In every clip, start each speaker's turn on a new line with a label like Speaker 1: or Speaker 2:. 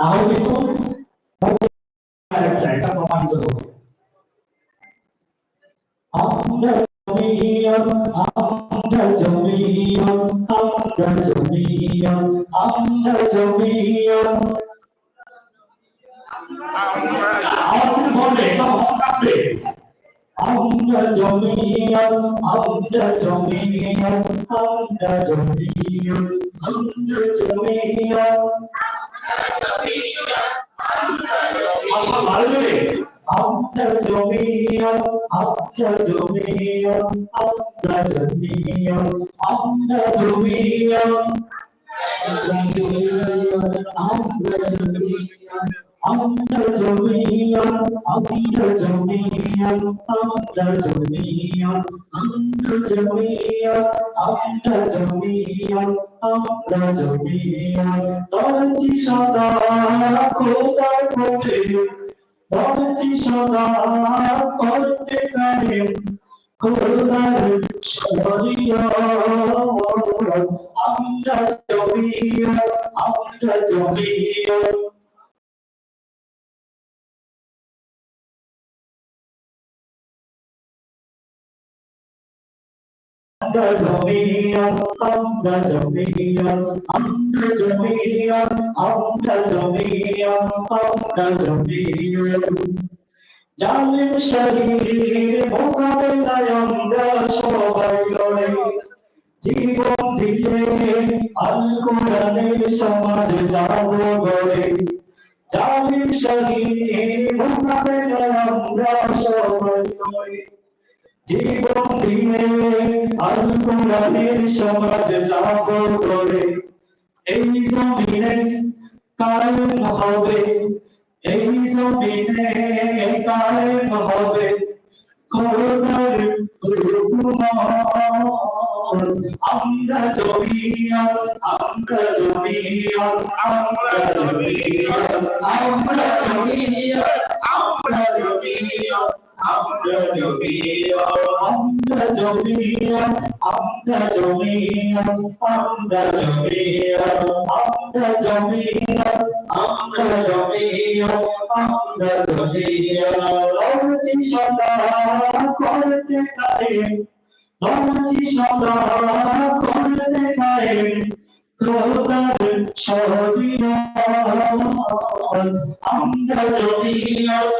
Speaker 1: তাহলে কিন্তু এটা প্রমাণিত হবে আমরা জমিয়ন আমরা জমিয়ন আমরা আমার ভালো করে আপনার জমিয়ত আপনার জমিয়ত আপনার জমিয়ত আপনার জমিয়ত আপনার জমিয়ত আপনার জমিয়ত আমরা জমিয়ত আমরা জমিয়ত আমরা জমিয়ত আমরা জমিয়ত আমরা জমিয়ত আমরা জমিয়ত দরজি সদা খোদার পথে দরজি সদা করতে কায়েম খোদার শরীয়ত আমরা জমিয়ত আমরা জমিয়ত আমরা জমিয়ত আমরা জমিয়ত আমরা জমিয়ত আমরা জমিয়ত আমরা জমিয়ত জালিম শরীর মোকাবেলায় আমরা সবাই লড়াই। জীবন দিয়ে আল কোরআনের সমাজ যাব গড়ে। জালিম শরীর মোকাবেলায় আমরা সবাই লড়াই। জীবন দিয়ে আল কোরআনের সমাজ যাব করে। এই জমিনে কায়েম হবে এই জমিনে কায়েম হবে খোদার হুকুমত আমরা জমিয়ত আমরা জমিয়ত আমরা জমিয়ত আমরা জমিয়ত আমরা জমিয়ত আমরা জমিয়ত আমরা জমিয়ত আমরা জমিয়ত আমরা জমিয়ত আমরা জমিয়ত আমরা জমিয়ত আমরা জমিয়ত রোজি সদা করতে কায়েম রোজি সদা করতে কায়েম খোদার শরীয়ত আমরা জমিয়ত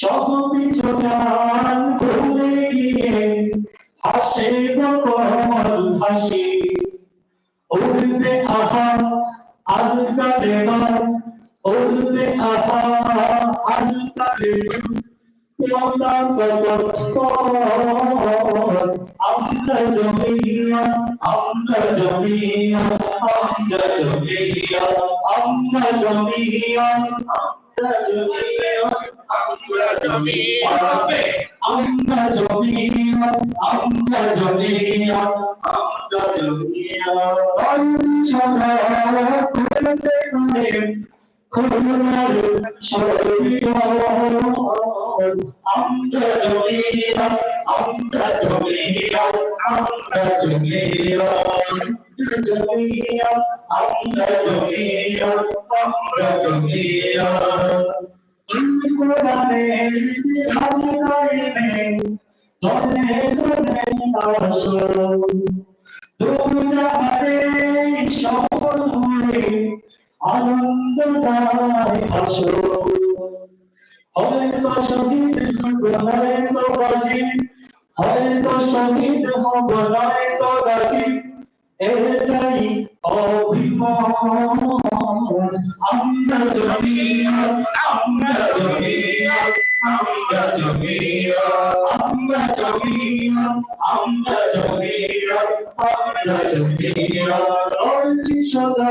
Speaker 1: সব পিছনার ভুলে গিয়ে হাসে কমল হাসি। উঠবে আহা আলকা দেবা উঠবে আহা আলকা দেবা তোমরা কবচ আমরা জমিয়া আমরা জমিয়া আমরা জমিয়া আমরা জমিয়া আমরা জমিয়া।
Speaker 2: আমরা জমি
Speaker 1: আমরা জমি আমরা জমি আমরা জমি খুলনার ছড়ি আমরা জমি আমরা জমি আমরা জমি জমি আমরা জমি আমরা জমি কোরআনের রাজ কায়েমে তনে তনে আসো দু জাহানে সফল হয়ে আনন্দ দায় আসো হয়তো শহীদ হব নয়তো হয়তো শহীদ হব নয়তো গাজী এটাই অভিমান আমরা জমিয়া আমরা জমিয়া আমরা জমিয়া আমরা জমিয়া আমরা জমিয়া আমরা জমিয়া রঞ্জি সদা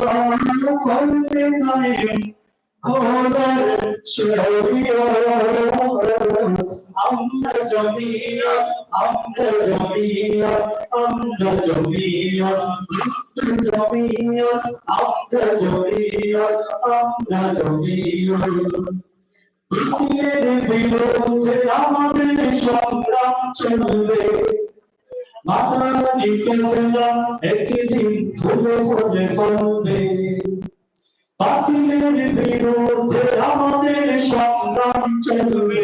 Speaker 1: করতে কায়েম খোদার শরীয়ত আমরা জমিয়া আমরা জমিয়া আমরা জমিয়া। আমরা জমিয়া আমরা জমিয়া আমরা জমিয়া। পৃথিবীর বিরুদ্ধে, আমাদের সংগ্রাম চলবে। মাতানি কেবলা একদিন ফুলে ফুলে ফলবে পাখিদের বিরুদ্ধে আমাদের সংগ্রাম চলবে।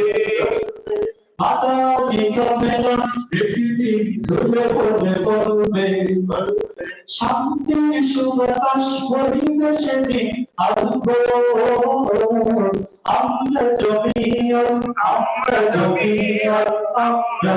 Speaker 1: শান্তি সুবাতাস পরিবেশে আমরা জমিয়ন আমরা জমিয়ন আমরা